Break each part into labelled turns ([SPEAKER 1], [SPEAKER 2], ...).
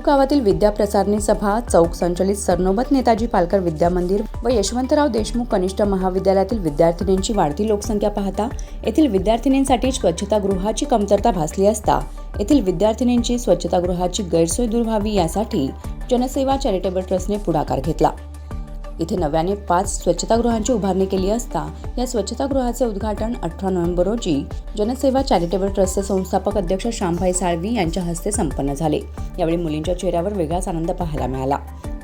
[SPEAKER 1] रूप गावातील विद्याप्रसारणी सभा चौक संचलित सरनोबत नेताजी पालकर विद्या मंदिर व यशवंतराव देशमुख कनिष्ठ महाविद्यालयातील विद्यार्थिनींची वाढती लोकसंख्या पाहता येथील विद्यार्थिनींसाठी स्वच्छतागृहाची कमतरता भासली असता येथील विद्यार्थिनींची स्वच्छतागृहाची गैरसोय दूर व्हावी यासाठी जनसेवा चॅरिटेबल ट्रस्टने पुढाकार घेतला. इथे नव्याने पाच स्वच्छतागृहांची उभारणी केली असता या स्वच्छतागृहाचे उद्घाटन अठरा नोव्हेंबर रोजी जनसेवा चॅरिटेबल ट्रस्टचे संस्थापक अध्यक्ष श्यामभाई साळवी यांच्या हस्ते संपन्न झाले. यावेळी मुलींच्या चेहऱ्यावर वेगळाच आनंद पाहायला मिळाला.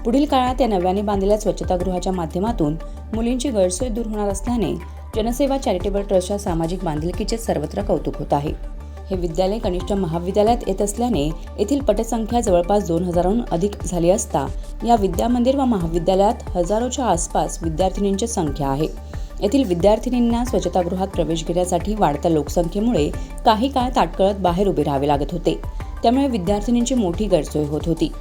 [SPEAKER 1] पुढील काळात या नव्याने बांधलेल्या स्वच्छतागृहाच्या माध्यमातून मुलींची गैरसोय दूर होणार असल्याने जनसेवा चॅरिटेबल ट्रस्टच्या सामाजिक बांधिलकीचे सर्वत्र कौतुक होत आहे. हे विद्यालय कनिष्ठ महाविद्यालयात येत असल्याने येथील पटसंख्या जवळपास दोन हजाराहून अधिक झाली असता या विद्यामंदिर व महाविद्यालयात हजारोच्या आसपास विद्यार्थिनींची संख्या आहे. येथील विद्यार्थिनींना स्वच्छतागृहात प्रवेश घेण्यासाठी वाढत्या लोकसंख्येमुळे काही काळ ताटकळत बाहेर उभे राहावे लागत होते. त्यामुळे विद्यार्थिनींची मोठी गैरसोय होत होती.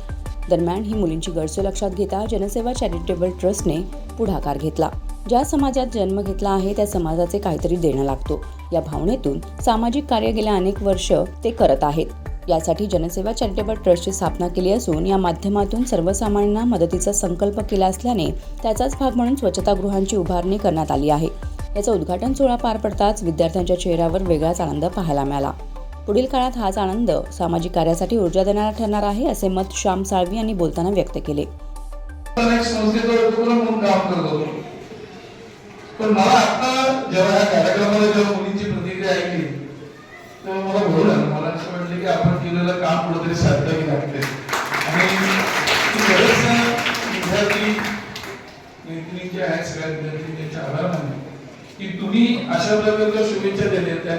[SPEAKER 1] दरम्यान ही मुलींची गैरसोय लक्षात घेता जनसेवा चॅरिटेबल ट्रस्टने पुढाकार घेतला. ज्या समाजात जन्म घेतला आहे त्या समाजाचे काहीतरी देणं लागतो. या भावनेतून सामाजिक कार्य गेल्या अनेक वर्ष ते करत आहेत. यासाठी जनसेवा चॅरिटेबल ट्रस्टची स्थापना केली असून या माध्यमातून सर्वसामान्यांना मदतीचा संकल्प केला असल्याने त्याचाच भाग म्हणून स्वच्छतागृहांची उभारणी करण्यात आली आहे. याचा उद्घाटन सोहळा पार पडताच विद्यार्थ्यांच्या चेहऱ्यावर वेगळाच आनंद पाहायला मिळाला. पुढील काळात हाच आनंद सामाजिक कार्यासाठी ऊर्जा देणारा ठरणार आहे असे मत श्याम साळवी यांनी बोलताना व्यक्त केले
[SPEAKER 2] पण एक संस्थेचं उपक्रम म्हणून काम करत होतो पण मला आता जेव्हा ह्या कार्यक्रमामध्ये जेव्हा मुलींची प्रतिक्रिया ऐकली तेव्हा मला बोल मला असं वाटलं की आपण केलेलं काम कुठेतरी सार्थकी लागते आणि ती खरंच विद्यार्थी मैत्रिणींचे आहेत सगळ्या विद्यार्थ्यांचे आभार मानले की तुम्ही अशा प्रकारच्या शुभेच्छा दिल्या त्या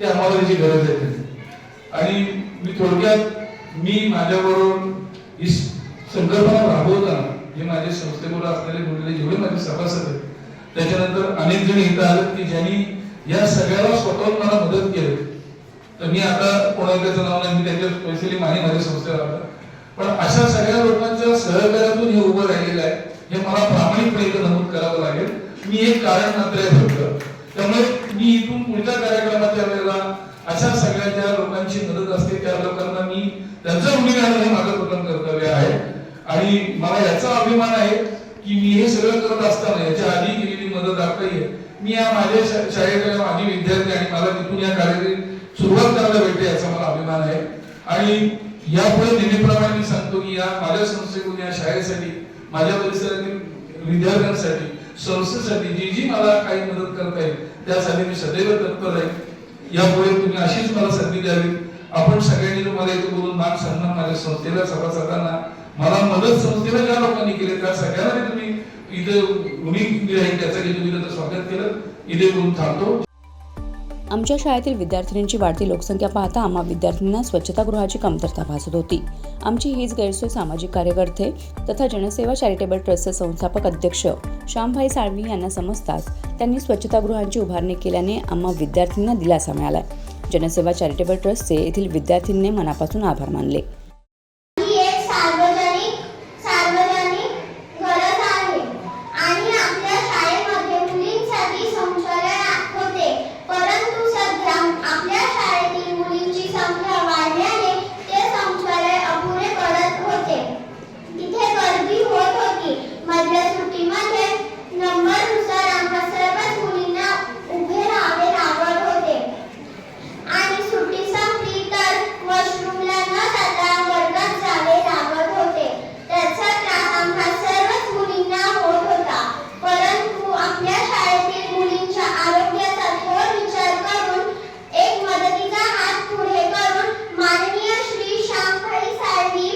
[SPEAKER 2] ते आम्हाला त्याची गरज आहे. आणि मी थोडक्यात मी माझ्याबरोबर ही संकल्पना राबवताना जे माझे संस्थेबरोबर असलेले मुले जेवढे माझे सभासद आहेत त्याच्यानंतर अनेक जण इथं आले की ज्यांनी या सगळ्याला स्वतःहून मला मदत केली. तर मी आता कोणाच्या नाव नाही मी त्याच्या स्पेशली माने माझ्या संस्थेला पण अशा सगळ्या लोकांच्या सहकार्यातून हे उभं राहिलेलं आहे हे मला प्रामाणिकपणे इथं नमूद करावं लागेल. मी एक कारण मात्र आहे फक्त. त्यामुळे मी इथून पुढच्या कार्यक्रमात वेळेला अशा सगळ्या ज्या लोकांची मदत असते त्या लोकांना मी त्यांचं ऋणी हे माझं प्रथम कर्तव्य आहे. आणि मला याचा अभिमान आहे की मी हे सगळं करत असताना याच्या आधी केलेली मदत आपली मी या माझ्या शाळेकडे माझी विद्यार्थी आणि मला तिथून या कार्यक्रम सुरुवात करायला भेटते याचा मला अभिमान आहे. आणि यापुढे नेहमीप्रमाणे मी सांगतो की या माझ्या संस्थेकडून या शाळेसाठी माझ्या परिसरातील विद्यार्थ्यांसाठी संस्थेसाठी जी जी मला काही मदत करता येईल त्यासाठी मी सदैव तत्पर आहे. यापुढे तुम्ही अशीच मला संधी द्यावी. आपण सगळ्यांनी तुम्हाला इथे बोलून मान सन्मान माझ्या संस्थेला सभासदांना मला मदत संस्थेला ज्या लोकांनी केली त्या सगळ्यांना तुम्ही इथे राहील त्यासाठी तुम्ही त्याचं स्वागत केलं. इथे थांबतो.
[SPEAKER 1] आमच्या शाळेतील विद्यार्थिनींची वाढती लोकसंख्या पाहता आम्हा विद्यार्थ्यांना स्वच्छतागृहाची कमतरता भासत होती. आमची हीच गैरसोय सामाजिक कार्यकर्ते तथा जनसेवा चॅरिटेबल ट्रस्टचे संस्थापक अध्यक्ष श्यामभाई साळवी यांना समजताच त्यांनी स्वच्छतागृहांची उभारणी केल्याने आम्हा विद्यार्थ्यांना दिलासा मिळालाय. जनसेवा चॅरिटेबल ट्रस्टचे येथील विद्यार्थ्यांनी मनापासून आभार मानले
[SPEAKER 3] ही एक सार्वजनिक सार्वजनिक गरज आहे आणि आपल्या शाळेमध्ये मुलींसाठी शौचालय होते परंतु सध्या आपल्या शाळेतील मुलींची संख्या वाढल्याने ते शौचालय अपुरे पडत होते तिथे गर्दी होत होती मधल्या सुट्टीमध्ये नंबरनुसार आम्हा सर्वच मुलींना उभे राहावे लागत होते आणि सुट्टी संपली तर वॉशरूमला न जाता वर्गात जावे लागत होते त्याचा त्रास आम्हा सर्वच मुलींना होत होता परंतु आपल्या शाळेतील मुलींच्या आरोग्याचा थोर विचार करून एक मदतीचा हात पुढे करून माननीय श्री श्यामभाई साळवी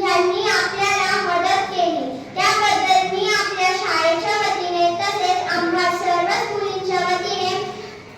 [SPEAKER 3] यांनी आपल्याला मदत केली त्याबद्दल मी आपल्या शाळेच्या वतीने तसेच आम्हा सर्वच मुलींच्या वतीने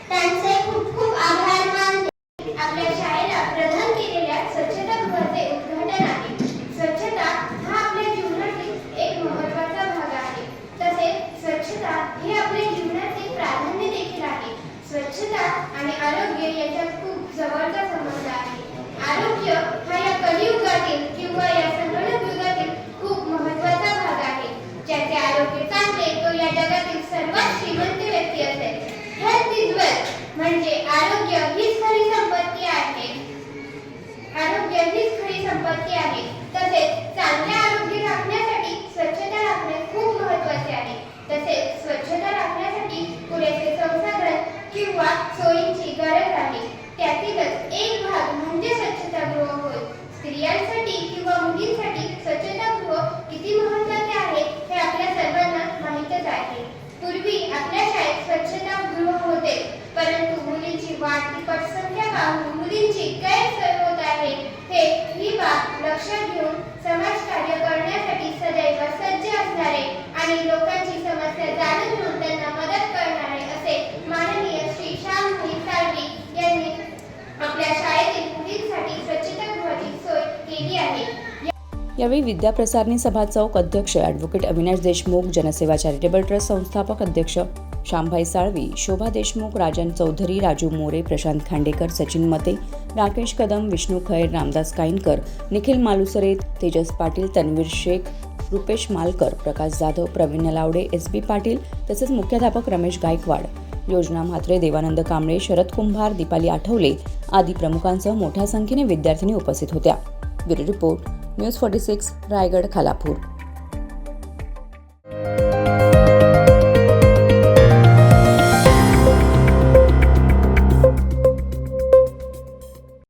[SPEAKER 3] त्यांचे खूप खूप आभार मानते आपल्या शाळेला प्रदान केलेल्या स्वच्छतागृहाचे उद्घाटन आहे स्वच्छता हा आपल्या जीवनातील एक महत्त्वाचा भाग आहे तसेच स्वच्छता हे आपल्या जीवनाचे प्राधान्य देखील आहे. स्वच्छता आणि आरोग्य याच्यात खूप जवळचा संबंध आहे. आरोग्य हा या कलियुगातील किंवा या संगणक युगातील खूप महत्त्वाचा भाग आहे. ज्याचे आरोग्य चांगले तो या जगातील सर्वात श्रीमंत व्यक्ती असेल. हेल्थ इज वेल्थ म्हणजे आरोग्य हीच खरी संपत्ती आहे. आरोग्य हीच खरी संपत्ती आहे. तसेच चांगल्या किंवा सोयींची गरज आहे. त्यातीलच एक भाग म्हणजे स्वच्छतागृह होय. स्त्रियांसाठी किंवा मुलींसाठी स्वच्छतागृह किती महत्त्वाचे आहे हे आपल्या सर्वांना माहीतच आहे. पूर्वी आपल्या शाळेत स्वच्छतागृह होते. परंतु मुलींची वाढती पटसंख्या पाहून मुलींची गैरसोय होत आहे. हे ही बाब लक्षात घेऊन समाजकार्य करण्यासाठी सदैव सज्ज असणारे आणि लोकांची समस्या जाणून घेऊन त्यांना मदत करणारे असे माननीय श्री श्यामभाई साळवी यांनी आपल्या शाळेतील मुलींसाठी स्वच्छतागृहाची सोय केली आहे
[SPEAKER 1] यावेळी विद्याप्रसारणी सभा चौक अध्यक्ष ॲडव्होकेट अविनाश देशमुख जनसेवा चॅरिटेबल ट्रस्ट संस्थापक अध्यक्ष शामभाई साळवी शोभा देशमुख राजन चौधरी राजू मोरे प्रशांत खांडेकर सचिन मते राकेश कदम विष्णू खैर रामदास काईनकर निखिल मालुसरे तेजस पाटील तन्वीर शेख रुपेश मालकर प्रकाश जाधव प्रवीण लावडे एस बी पाटील तसेच मुख्याध्यापक रमेश गायकवाड. योजना म्हात्रे देवानंद कांबळे शरद कुंभार दीपाली आठवले आदी प्रमुखांसह मोठ्या संख्येने विद्यार्थिनी उपस्थित होत्या. Bureau report. News forty six Raigad Khalapur.